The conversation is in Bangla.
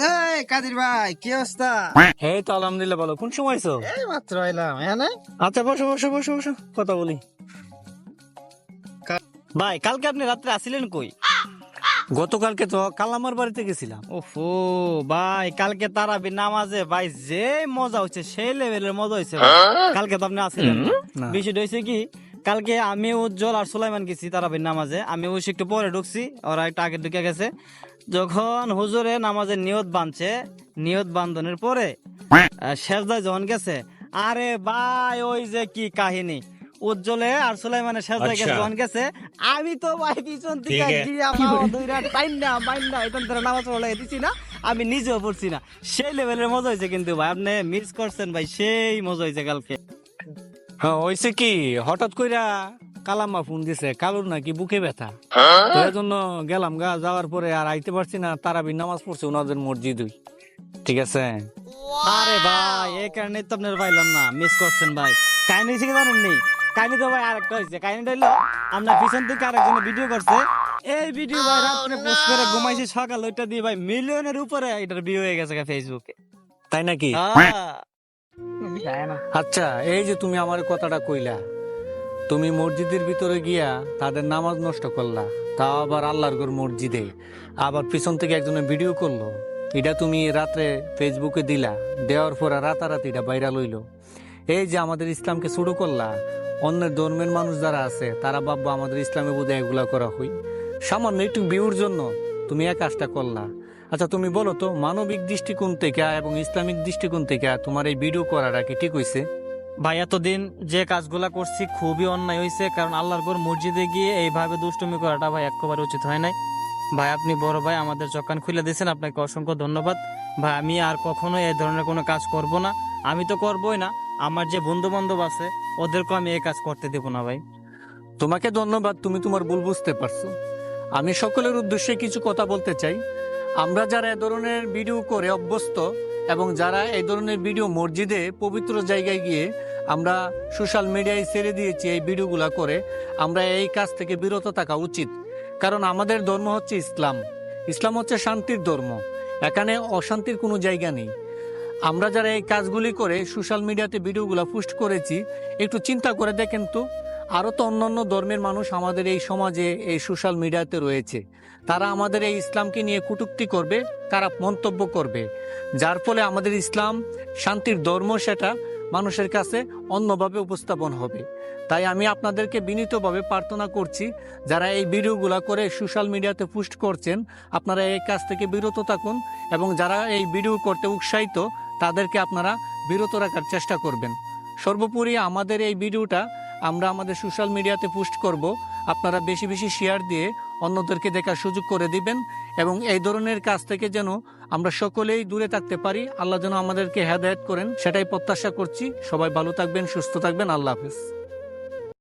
এই কাদির ভাই কি অবস্থা? এই তো আলহামদুলিল্লাহ বলো কোন সময় আইছো? এই মাত্র এলাম হ্যাঁ না আচ্ছা বসো বসো বসো বসো কথা বলি। ভাই কালকে আপনি রাত্রে আসিলেন কই? গতকালকে তো কাল আমার বাড়িতে গেছিলাম। ওফো ভাই কালকে তারাবি নামাজে ভাই যে মজা হচ্ছে সেই লেভেলের মজা হয়েছে কালকে তো আপনি আসলেন। বিষয়টা হয়েছে কি কালকে আমি উজ্জ্বল আর সুলাইমান গেছি তারাবির নামাজে। আমি ওই একটু পরে ঢুকছি ওরা একটু আগে ঢুকে গেছে। যখন হুজুরে নামাজের নিয়ত বাঁধছে নিয়ত বান্ধনের পরে শেষদায় যখন গেছে আরে ভাই ওই যে কি কাহিনী? উজ্জ্বলে আর সুলাইমানের শেষদায় গেছে আচ্ছা। যখন গেছে আমি তো ভাই পিছন থেকে ঠিক গিয়া মাও দুইরা টাইন্না বাইন্না এতন ধরে নামাজ পড়া দিছি না আমি নিজেও পড়ছি না। সেই লেভেলের মজা হয়েছে কিন্তু ভাই আপনি মিস করছেন ভাই সেই মজা হয়েছে কালকে। হ্যাঁ হয়েছে কি? হঠাৎ কইরা কালাম্মা ফোন দিছে কালুর নাকি বুকে ব্যথা। তো এই জন্য গেলাম গা যাওয়ার পরে আর আইতে পারছি না তারাবি নামাজ পড়ছে ওনাদের মসজিদ। ঠিক আছে? আরে ভাই এই কারণে তো আপনার পাইলাম না মিস করছেন ভাই। কাহিনী হয়েছে কি জানেন নেই কাহিনী তো ভাই আরেকটা হয়েছে কাহিনীটা হলো আপনার পিছন থেকে আরেকজন ভিডিও করছে। এই ভিডিও ভাই রাত্রে পোস্ট করে ঘুমাইছি সকাল ওইটা দিয়ে ভাই মিলিয়নের উপরে এটার ভিউ হয়ে গেছে ফেসবুকে তাই নাকি? আচ্ছা এই যে তুমি আমার কথাটা কইলা, তুমি মসজিদের ভিতরে গিয়া তাদের নামাজ নষ্ট করলা, তাও আবার আল্লাহর ঘর মসজিদে। আবার পিছন থেকে একজনের ভিডিও করল, এটা তুমি রাত্রে ফেসবুকে দিলা, দেওয়ার পর রাতারাতি এটা ভাইরাল হইল। এই যে আমাদের ইসলামকে শুরু করলা, অন্যের ধর্মের মানুষ যারা আছে, তারা ভাববো আমাদের ইসলামে বোধহয় এগুলা করা হই। সামান্য একটু ভিউর জন্য তুমি এক কাজটা করলা। আচ্ছা তুমি বলো তো মানবিক দৃষ্টিকোণ থেকে এবং ইসলামিক দৃষ্টিকোণ থেকে তোমার এই ভিডিও করাটা কি ঠিক হয়েছে ভাই এতদিন যে কাজগুলা করছি খুবই অন্যায় হয়েছে কারণ আল্লাহর ঘর মসজিদে গিয়ে এইভাবে দুষ্টুমি করাটা ভাই একেবারে উচিত হয় নাই। ভাই আপনি বড় ভাই আমাদের চকান খুলে দিয়েছেন আপনাকে অসংখ্য ধন্যবাদ। ভাই আমি আর কখনো এই ধরনের কোনো কাজ করব না আমি তো করবই না আমার যে বন্ধু বান্ধব আছে ওদেরকেও আমি এই কাজ করতে দেবো না ভাই। তোমাকে ধন্যবাদ তুমি তোমার ভুল বুঝতে পারছ। আমি সকলের উদ্দেশ্যে কিছু কথা বলতে চাই। আমরা যারা এ ধরনের ভিডিও করে অভ্যস্ত এবং যারা এই ধরনের ভিডিও মসজিদে পবিত্র জায়গায় গিয়ে আমরা সোশ্যাল মিডিয়ায় ছেড়ে দিয়েছি এই ভিডিওগুলো করে, আমরা এই কাজ থেকে বিরত থাকা উচিত। কারণ আমাদের ধর্ম হচ্ছে ইসলাম। ইসলাম হচ্ছে শান্তির ধর্ম। এখানে অশান্তির কোনো জায়গা নেই। আমরা যারা এই কাজগুলি করে সোশ্যাল মিডিয়াতে ভিডিওগুলো পোস্ট করেছি, একটু চিন্তা করে দেখেন তো আরও তো অন্যান্য ধর্মের মানুষ আমাদের এই সমাজে, এই সোশ্যাল মিডিয়াতে রয়েছে। তারা আমাদের এই ইসলামকে নিয়ে কটূক্তি করবে, তারা মন্তব্য করবে। যার ফলে আমাদের ইসলাম, শান্তির ধর্ম সেটা মানুষের কাছে অন্যভাবে উপস্থাপন হবে। তাই আমি আপনাদেরকে বিনীতভাবে প্রার্থনা করছি, যারা এই ভিডিওগুলো করে সোশ্যাল মিডিয়াতে পোস্ট করছেন, আপনারা এই কাজ থেকে বিরত থাকুন এবং যারা এই ভিডিও করতে উৎসাহিত, তাদেরকে আপনারা বিরত রাখার চেষ্টা করবেন। সর্বোপরি আমাদের এই ভিডিওটা আমরা আমাদের সোশ্যাল মিডিয়াতে পোস্ট করব। আপনারা বেশি বেশি শেয়ার দিয়ে অন্যদেরকে দেখার সুযোগ করে দিবেন এবং এই ধরনের কাজ থেকে যেন আমরা সকলেই দূরে থাকতে পারি, আল্লাহ যেন আমাদেরকে হেদায়ত করেন, সেটাই প্রত্যাশা করছি। সবাই ভালো থাকবেন, সুস্থ থাকবেন। আল্লাহ হাফিজ।